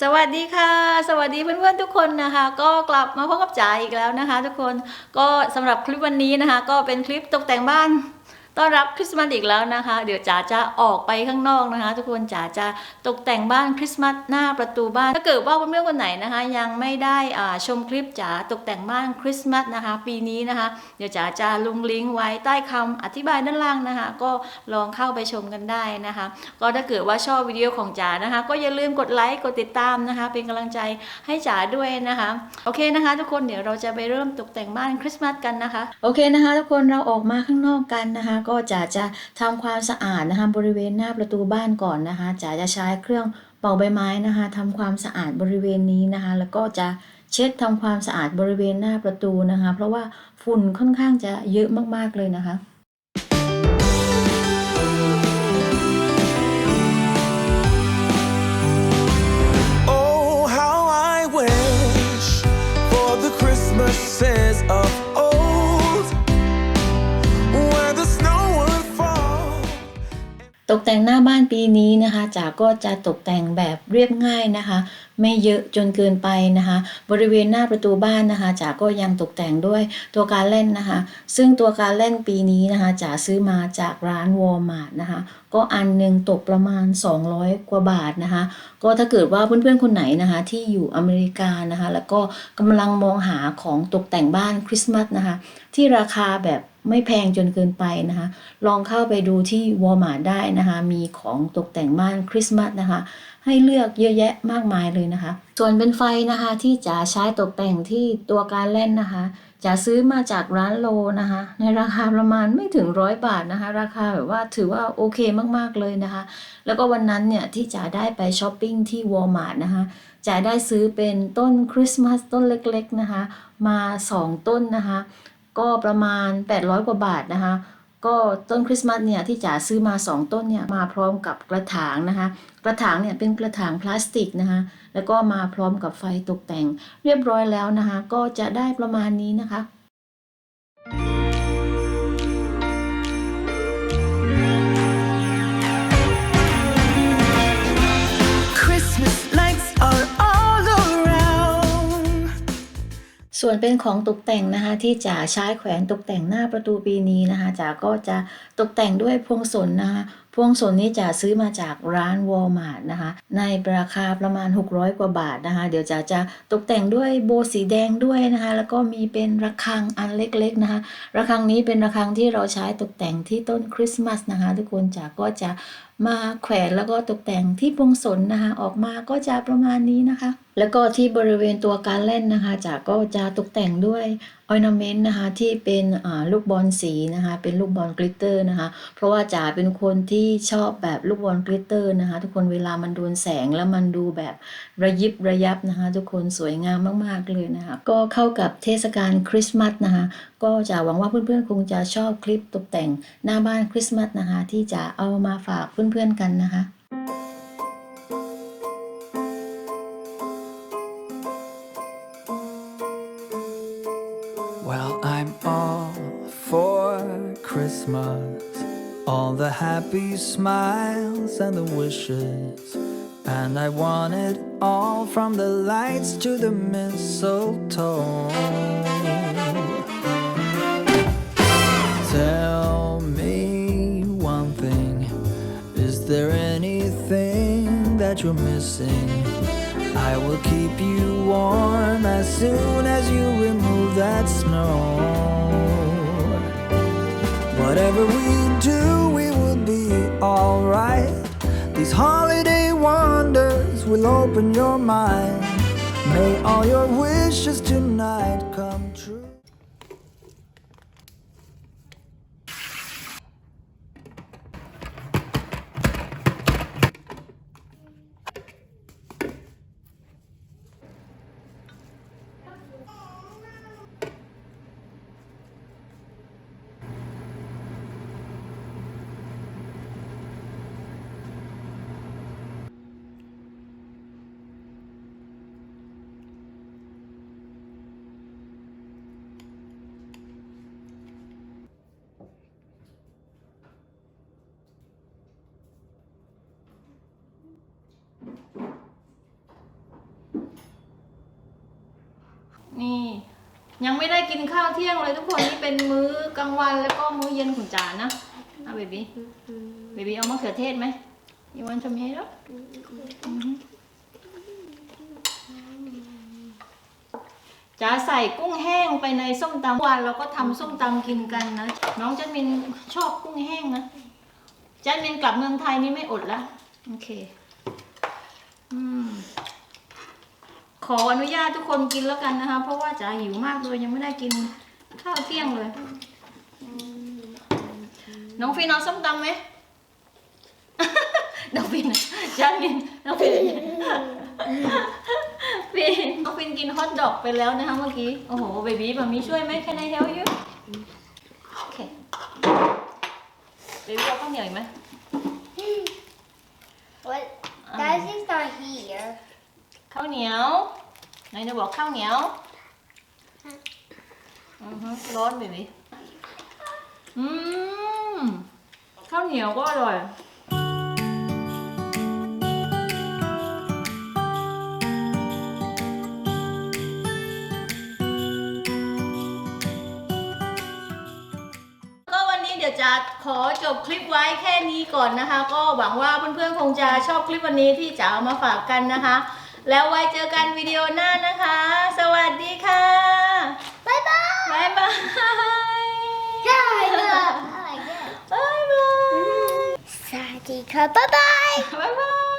สวัสดีค่ะ สวัสดีเพื่อนๆทุกคนนะคะ ก็กลับมาพบกับจ๋าอีกแล้วนะคะ ทุกคนก็สำหรับคลิปวันนี้นะคะ ก็เป็นคลิปตกแต่งบ้าน ต้อนรับคริสต์มาสอีกแล้วนะคะ เดี๋ยวจ๋าจะออกไปข้างนอกนะคะ ทุกคนจ๋าจะตกแต่งบ้านคริสต์มาสหน้าประตูบ้าน ถ้าเกิดว่าเพื่อนๆคนไหนนะคะ ยังไม่ได้ชมคลิปจ๋าตกแต่งบ้านคริสต์มาสนะคะ ปีนี้นะคะ เดี๋ยวจ๋าจะลงลิงก์ไว้ใต้คำอธิบายด้านล่างนะคะ ก็ลองเข้าไปชมกันได้นะคะ ก็ถ้าเกิดว่าชอบวิดีโอของจ๋านะคะ ก็อย่าลืมกดไลค์กดติดตามนะคะ เป็นกำลังใจให้จ๋าด้วยนะคะ โอเคนะคะ ทุกคนเดี๋ยวเราจะไปเริ่มตกแต่งบ้านคริสต์มาสกันนะคะ โอเคนะคะ ทุกคนเราออกมาข้างนอกกันนะคะก็จ๋าจะทำความสะอาดนะคะบริเวณหน้าประตูบ้านก่อนนะคะจ๋าจะใช้เครื่องเป่าใบไม้นะคะทำความสะอาดบริเวณนี้นะคะ แล้วก็จะเช็ดทำความสะอาดบริเวณหน้าประตูนะคะ เพราะว่าฝุ่นค่อนข้างจะเยอะมากๆเลยนะคะ ตกแต่งหน้าบ้านปีนี้นะคะจ๋าก็จะตกแต่งแบบเรียบง่ายนะคะ ไม่เยอะจนเกินไปนะคะ บริเวณหน้าประตูบ้านนะคะจ๋าก็ยังตกแต่งด้วยตัวการเล่นนะคะ ซึ่งตัวการเล่นปีนี้นะคะจ๋าซื้อมาจากร้านวอลมาร์ทนะคะ ก็อันหนึงตกประมาณ 200 กว่าบาทนะคะ ก็ถ้าเกิดว่าเพื่อนๆคนไหนนะคะ ที่อยู่อเมริกานะคะ แล้วก็กำลังมองหาของตกแต่งบ้านคริสต์มาสนะคะ ที่ราคาแบบ ไม่แพงจนเกินไปนะคะ ลองเข้าไปดูที่วอลมาร์ทได้นะคะ มีของตกแต่งบ้านคริสต์มาสนะคะ ให้เลือกเยอะแยะมากมายเลยนะคะ ส่วนเป็นไฟนะคะที่จะใช้ตกแต่งที่ตัวการเล่นนะคะ จะซื้อมาจากร้านโลนะคะ ในราคาประมาณไม่ถึงร้อยบาทนะคะ ราคาแบบว่าถือว่าโอเคมากๆเลยนะคะ แล้วก็วันนั้นเนี่ยที่จ๋าได้ไปช้อปปิ้งที่วอลมาร์ทนะคะจ๋าได้ซื้อเป็นต้นคริสต์มาสต้นเล็กๆนะคะ มา 2 ต้นนะคะ ก็ประมาณ 800 กว่าบาทนะคะ ก็ต้นคริสต์มาสเนี่ยที่จ๋าซื้อมา 2 ต้นเนี่ยมาพร้อมกับกระถางนะคะ กระถางเนี่ยเป็นกระถางพลาสติกนะคะ แล้วก็มาพร้อมกับไฟตกแต่งเรียบร้อยแล้วนะคะ ก็จะได้ประมาณนี้นะคะ ส่วนเป็นของตกแต่งนะคะที่จ๋าใช้แขวนตกแต่งหน้าประตูปีนี้นะคะจ๋าก็จะตกแต่งด้วยพวงสนนะคะพวงสนนี้จ๋าซื้อมาจากร้านวอลมาร์ทนะคะ ในราคาประมาณ 600 กว่าบาทนะคะ เดี๋ยวจ๋าจะตกแต่งด้วยโบสีแดงด้วยนะคะ แล้วก็มีเป็นระฆังอันเล็กๆนะคะ ระฆังนี้เป็นระฆังที่เราใช้ตกแต่งที่ต้นคริสต์มาสนะคะ ทุกคนจ๋าก็จะมาแขวนแล้วก็ตกแต่งที่พวงสนนะคะ ออกมาก็จะประมาณนี้นะคะ แล้วก็ที่บริเวณตัวการเล่นนะคะจ๋าก็จะตกแต่งด้วย อ r น a เมนต์นะคะที่เป็นลูกบอลสีนะคะเป็นลูกบอลกลิตเตอร์นะคะเพราะว่าจ๋าเป็นคนที่ชอบแบบลูกบอลกลิตเตอร์นะคะทุกคนเวลามันโดนแสงแล้วมันดูแบบระยิบระยับนะคะทุกคนสวยงามมาก ๆ เลยนะคะก็เข้ากับเทศกาลคริสต์มาสนะคะก็จะหวังว่าเพื่อนๆ คงจะชอบคลิปตกแต่งหน้าบ้านคริสต์มาสนะคะที่จะเอามาฝากเพื่อนๆกันนะคะ Well, I'm all for Christmas. All the happy smiles and the wishes. And I want it all from the lights to the mistletoe. Tell me one thing Is there anything that you're missing? I will keep you warm as soon as you remove that snow. Whatever we do, we will be alright. These holiday wonders will open your mind. May all your wishes tonight ยังไม่ได้กินข้าวเที่ยงเลยทุกคนนี่เป็นมื้อกลางวันแล้วก็มื้อเย็นของจานนะเอาเบบี้เบบี้เอามะเขือเทศไหม you want some tomato อือฮึจ๋าใส่กุ้งแห้งไปในส้มตำวันเราก็ทำส้มตำกินกันนะ น้องจันมินชอบกุ้งแห้งนะจันมินกลับเมืองไทยนี่ไม่อดละโอเค อืม ขออนุญาตทุกคนกินแล้วกันนะคะ เพราะว่าจ๋าหิวมากเลยยังไม่ได้กินข้าวเที่ยงเลย น้องฟินเอาส้มตำไหม น้องฟินจันมินน้องฟินฟินน้องฟินกินฮอทดอกไปแล้วนะคะเมื่อกี้ โอ้โหเบบี้แบบมีช่วยไหม Can I help you โอเคเบบี้เอาข้าวเหนียวอีกไหม What? ข้าวเหนียวไหนจะบอกข้าวเหนียวอือฮึร้อนเบบี้อืมข้าวเหนียวก็อร่อยก็วันนี้เดี๋ยวจะขอจบคลิปไว้แค่นี้ก่อนนะคะ ก็หวังว่าเพื่อนๆคงจะชอบคลิปวันนี้ที่จะเอามาฝากกันนะคะ แล้วไว้เจอกันวิดีโอหน้านะคะ สวัสดีค่ะ Bye bye. บ๊ายบาย Yeah, I know. I like that. บ๊ายบาย Sadika, bye bye. บ๊ายบาย